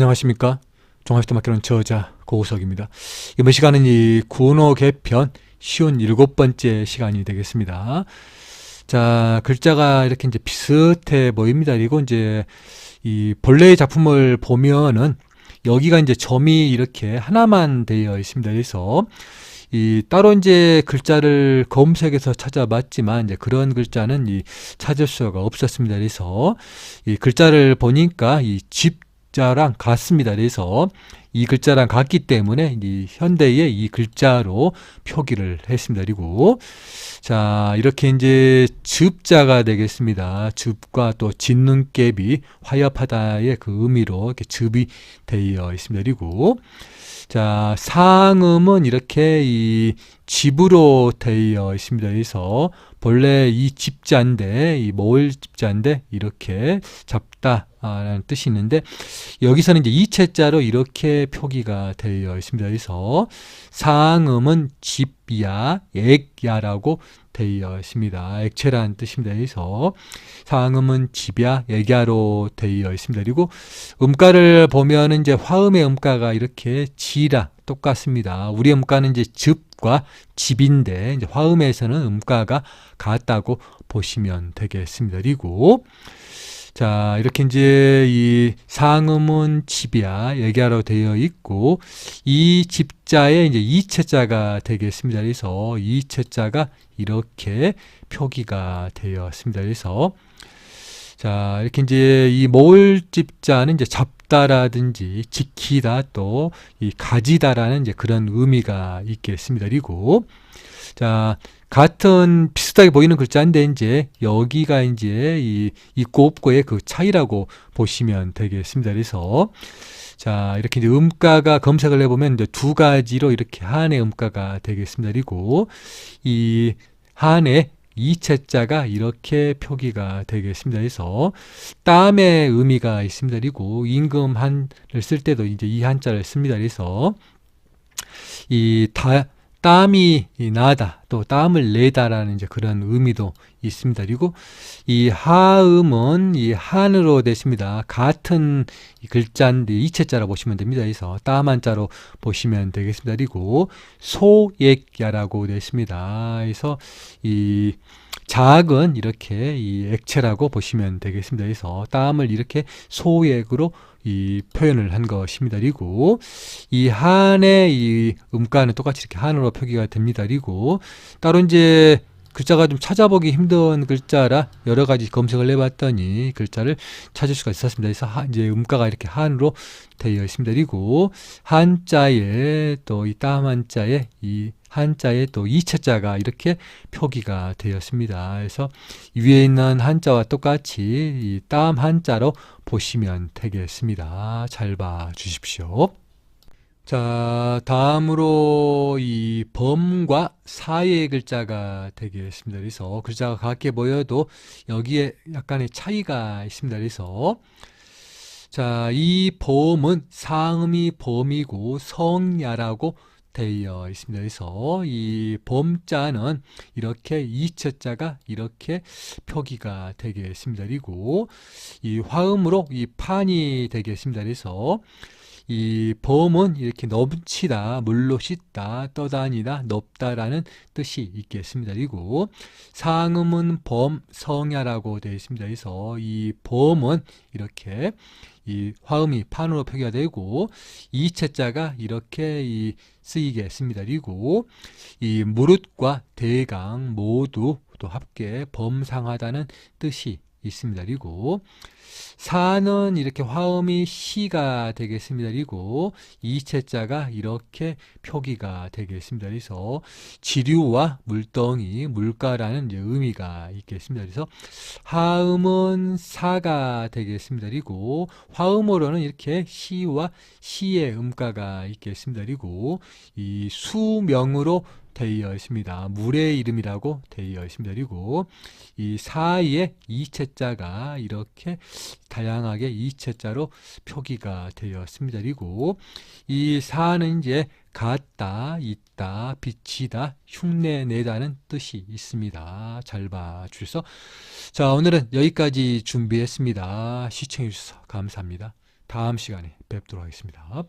안녕하십니까. 맡기는 저자 고우석입니다. 이번 시간은 이 구노 개편 쉬운 일곱 번째 시간이 되겠습니다. 자, 글자가 이렇게 이제 비슷해 보입니다. 그리고 이제 이 본래의 작품을 보면은 여기가 이제 점이 이렇게 하나만 되어 있습니다. 그래서 이 따로 이제 글자를 검색해서 찾아봤지만 이제 그런 글자는 이 찾을 수가 없었습니다. 그래서 이 글자를 보니까 이 집 자랑 같습니다. 그래서 이 글자랑 같기 때문에 이 현대의 이 글자로 표기를 했습니다. 그리고 자 이렇게 이제 즙자가 되겠습니다. 즙과 또 짓눈깨비 화협하다의 그 의미로 이렇게 즙이 되어 있습니다. 그리고 자, 상음은 이렇게 이 집으로 되어 있습니다. 그래서 본래 이 집자인데 이 모을 집자인데 이렇게 잡다 라는 뜻이 있는데 여기서는 이제 이체자로 이렇게 표기가 되어 있습니다. 그래서 상음은 집야, 액야라고 되어 있습니다. 액체라는 뜻입니다. 그래서 상음은 집야, 액야로 되어 있습니다. 그리고 음가를 보면은 이제 화음의 음가가 이렇게 지라 똑같습니다. 우리 음가는 이제 즙과 집인데 이제 화음에서는 음가가 같다고 보시면 되겠습니다. 그리고 자, 이렇게 이제 이 상음은 집이야 얘기하러 되어 있고 이 집자에 이제 이체자가 되겠습니다. 그래서 이체자가 이렇게 표기가 되었습니다. 그래서 자, 이렇게 이제 이 모을 집자는 이제 잡다라든지 지키다 또 이 가지다라는 이제 그런 의미가 있겠습니다. 그리고 자, 같은 비슷하게 보이는 글자인데 이제 여기가 이제 이 있고 없고의 그 차이라고 보시면 되겠습니다. 그래서 자, 이렇게 이제 음가가 검색을 해보면 이제 두 가지로 이렇게 한의 음가가 되겠습니다. 그리고 이 한의 이체자가 이렇게 표기가 되겠습니다. 그래서 땀의 의미가 있습니다. 그리고 임금 한을 쓸 때도 이제 이 한자를 씁니다. 그래서 이 다, 땀이 나다 또 땀을 내다라는 이제 그런 의미도 있습니다. 그리고 이 하음은 이 한으로 됐습니다. 같은 글자인데 이체자라 보시면 됩니다. 그래서 땀 한자로 보시면 되겠습니다. 그리고 소액야라고 됐습니다. 그래서 이 작은 이렇게 이 액체라고 보시면 되겠습니다. 그래서 땀을 이렇게 소액으로 이 표현을 한 것입니다. 그리고 이 한의 이 음가는 똑같이 이렇게 한으로 표기가 됩니다. 그리고 따로 이제 글자가 좀 찾아보기 힘든 글자라 여러 가지 검색을 해봤더니 글자를 찾을 수가 있었습니다. 그래서 하, 이제 음가가 이렇게 한으로 되어 있습니다. 그리고 한자에 또 이 땀 한자에 이 한자에 또 이체자가 이렇게 표기가 되었습니다. 그래서 위에 있는 한자와 똑같이 이 땀 한자로 보시면 되겠습니다. 잘 봐 주십시오. 자, 다음으로 이 범과 사의 글자가 되겠습니다. 그래서 글자가 같게 보여도 여기에 약간의 차이가 있습니다. 그래서 자, 이 범은 상음이 범이고 성야라고 되어 있습니다. 그래서 이 범자는 이렇게 이체자가 이렇게 표기가 되겠습니다. 그리고 이 화음으로 이 판이 되겠습니다. 그래서 이 범은 이렇게 넘치다, 물로 씻다, 떠다니다, 높다라는 뜻이 있겠습니다. 그리고 상음은 범, 성야라고 되어 있습니다. 그래서 이 범은 이렇게 이 화음이 판으로 표기가 되고 이체자가 이렇게 이 쓰이겠습니다. 그리고 이 무릇과 대강 모두 또 합계 범상하다는 뜻이 있습니다. 그리고 사는 이렇게 화음이 시가 되겠습니다. 그리고 이체자가 이렇게 표기가 되겠습니다. 그래서 지류와 물덩이, 물가라는 의미가 있겠습니다. 그래서 하음은 사가 되겠습니다. 그리고 화음으로는 이렇게 시와 시의 음가가 있겠습니다. 그리고 이 수명으로 되어 있습니다. 물의 이름이라고 되어 있습니다. 그리고 이 사이에 이체자가 이렇게 다양하게 이체자로 표기가 되었습니다. 그리고 이 사는 이제 같다, 있다, 비치다, 흉내 내다는 뜻이 있습니다. 잘 봐주셔서 자 오늘은 여기까지 준비했습니다. 시청해 주셔서 감사합니다. 다음 시간에 뵙도록 하겠습니다.